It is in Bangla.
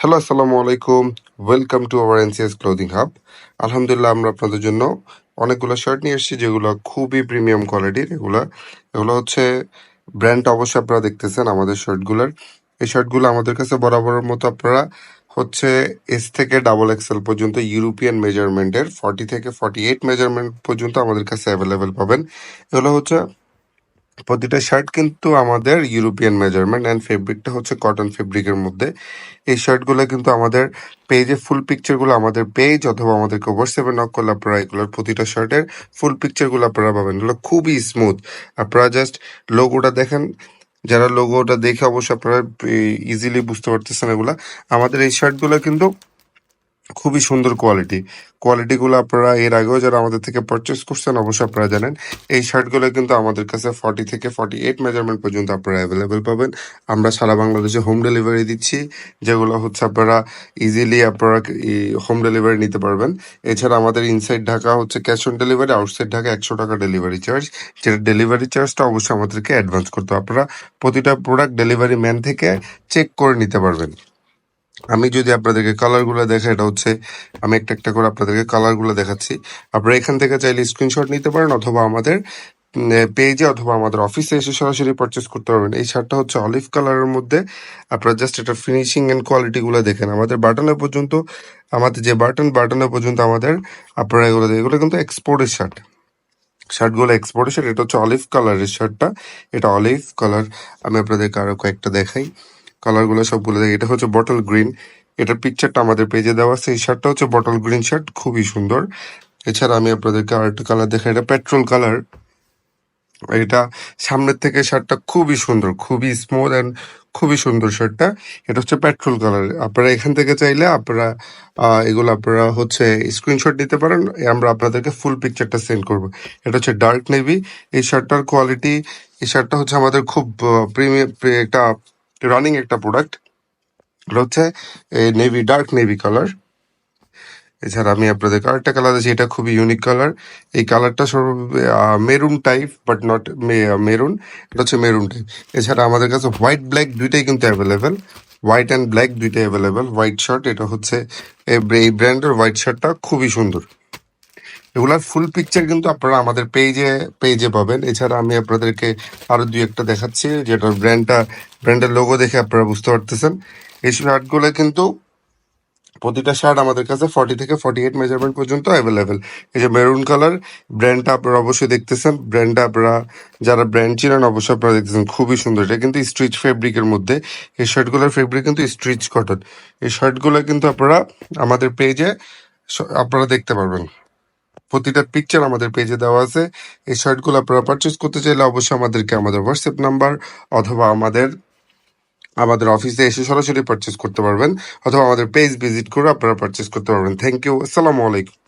হ্যালো আসসালামু আলাইকুম welcome to our NCS clothing hub আলহামদুলিল্লাহ আমরা আপনাদের জন্য অনেকগুলো শার্ট নিয়ে এসেছি, যেগুলো খুবই প্রিমিয়াম কোয়ালিটির এগুলা, এগুলো হচ্ছে ব্র্যান্ড অবশ্যই আপনারা দেখতেছেন, আমাদের শার্টগুলোর এই শার্টগুলো আমাদের কাছে বরাবরের মতো আপনারা হচ্ছে এস থেকে ডাবল এক্সেল পর্যন্ত ইউরোপিয়ান মেজারমেন্টের ফর্টি থেকে ফর্টি এইট মেজারমেন্ট পর্যন্ত আমাদের কাছে অ্যাভেলেবেল পাবেন। এগুলো হচ্ছে প্রতিটা শার্ট কিন্তু আমাদের ইউরোপিয়ান মেজারমেন্ট অ্যান্ড ফেব্রিকটা হচ্ছে কটন ফেব্রিকের মধ্যে। এই শার্টগুলো কিন্তু আমাদের পেজে ফুল পিকচারগুলো আমাদের পেজ অথবা আমাদেরকে সেভেন নক করলে আপনারা এগুলোর প্রতিটা শার্টের ফুল পিকচারগুলো আপনারা পাবেন। এগুলো খুবই স্মুথ আপনারা জাস্ট লোগোটা দেখেন। যারা লোগোটা দেখে অবশ্যই আপনারা ইজিলি বুঝতে পারতেছেন এগুলা। আমাদের এই শার্টগুলো কিন্তু খুবই সুন্দর কোয়ালিটি কোয়ালিটিগুলো আপনারা এর আগেও যারা আমাদের থেকে পারচেস করছেন, অবশ্যই আপনারা জানেন, এই শার্টগুলো কিন্তু আমাদের কাছে ফর্টি থেকে ফর্টি এইট মেজারমেন্ট পর্যন্ত আপনারা অ্যাভেলেবেল পাবেন। আমরা সারা বাংলাদেশে হোম ডেলিভারি দিচ্ছি, যেগুলো হচ্ছে আপনারা ইজিলি আপনারা হোম ডেলিভারি নিতে পারবেন। এছাড়া আমাদের ইনসাইড ঢাকা হচ্ছে cash on delivery outside Dhaka একশো টাকা ডেলিভারি চার্জ যেটা ডেলিভারি চার্জটা অবশ্যই আমাদেরকে অ্যাডভান্স করতে আপনারা প্রতিটা প্রোডাক্ট ডেলিভারি ম্যান থেকে চেক করে নিতে পারবেন। আমি যদি আপনাদেরকে কালারগুলো দেখা এটা হচ্ছে আমি একটা একটা করে আপনাদেরকে কালারগুলো দেখাচ্ছি। আপনারা এখান থেকে চাইলে স্ক্রিনশট নিতে পারেন অথবা আমাদের পেজে অথবা আমাদের অফিসে এসে সরাসরি পারচেস করতে পারবেন। এই শার্টটা হচ্ছে অলিভ কালারের মধ্যে। আপনারা জাস্ট এটা ফিনিশিং এন্ড কোয়ালিটিগুলো দেখেন। আমাদের বাটনে পর্যন্ত, আমাদের যে বাটন বাটনে পর্যন্ত আমাদের, আপনারা এগুলো। এগুলো কিন্তু এক্সপোর্টের শার্ট। শার্টগুলো এক্সপোর্টের শার্ট, এটা হচ্ছে অলিভ কালারের শার্টটা। এটা অলিভ কালার আমি আপনাদেরকে আরও কয়েকটা দেখাই। কালারগুলো সবগুলো দেয়। এটা হচ্ছে বটল গ্রিন এটার পিকচারটা আমাদের পেজে দেওয়া আছে। এই শার্টটা হচ্ছে বটল গ্রিন শার্ট খুবই সুন্দর। এছাড়া আমি আপনাদেরকে আরেকটা কালার দেখাই। এটা পেট্রোল কালার এটা সামনের থেকে শার্টটা খুবই সুন্দর, খুবই স্মুথ অ্যান্ড খুবই সুন্দর শার্টটা। এটা হচ্ছে পেট্রোল কালার আপনারা এখান থেকে চাইলে আপনারা এগুলো আপনারা হচ্ছে স্ক্রিনশট নিতে পারেন। আমরা আপনাদেরকে ফুল পিকচারটা সেন্ড করব। এটা হচ্ছে ডার্ক নেভি এই শার্টটার কোয়ালিটি এই শার্টটা হচ্ছে আমাদের খুব প্রিমিয়াম একটা রানিং একটা প্রোডাক্ট এটা হচ্ছে নেভি ডার্ক নেভি কালার এছাড়া আমি আপনাদের আরেকটা কালার আছে এটা খুবই ইউনিক কালার এই কালারটা maroon type but not maroon এটা হচ্ছে মেরুন টাইপ এছাড়া আমাদের কাছে হোয়াইট ব্ল্যাক দুইটাই কিন্তু অ্যাভেলেবেল হোয়াইট অ্যান্ড ব্ল্যাক দুইটাই অ্যাভেলেবেল হোয়াইট শার্ট এটা হচ্ছে এই ব্র্যান্ডের হোয়াইট শার্টটা খুবই সুন্দর। এগুলার ফুল পিকচার কিন্তু আপনারা আমাদের পেজে পেজে পাবেন। এছাড়া আমি আপনাদেরকে আরও দুই একটা দেখাচ্ছি যেটা ব্র্যান্ডটা ব্র্যান্ডের লোগো দেখে আপনারা বুঝতে পারতেছেন। এই শার্টগুলো কিন্তু প্রতিটা শার্ট আমাদের কাছে ফর্টি থেকে ফর্টি এইট মেজারমেন্ট পর্যন্ত অ্যাভেলেবেল এই যে মেরুন কালার ব্র্যান্ডটা আপনারা অবশ্যই দেখতেছেন। ব্র্যান্ডটা আপনারা, যারা ব্র্যান্ড চিনেন, অবশ্যই আপনারা দেখতেছেন। খুবই সুন্দর। এটা কিন্তু স্ট্রিচ ফেব্রিকের মধ্যে। এই শার্টগুলোর ফেব্রিক কিন্তু স্ট্রিচ কটন এই শার্টগুলো কিন্তু আপনারা আমাদের পেজে আপনারা দেখতে পারবেন। প্রতিটা পিকচার আমাদের পেজে দেওয়া আছে। এই শার্টগুলো আপনারা পারচেস করতে চাইলে অবশ্যই আমাদেরকে আমাদের হোয়াটসঅ্যাপ নাম্বার অথবা আমাদের আমাদের অফিসে এসে সরাসরি পারচেস করতে পারবেন। অথবা আমাদের পেজ ভিজিট করে আপনারা পারচেস করতে পারবেন। থ্যাংক ইউ আসসালামু আলাইকুম।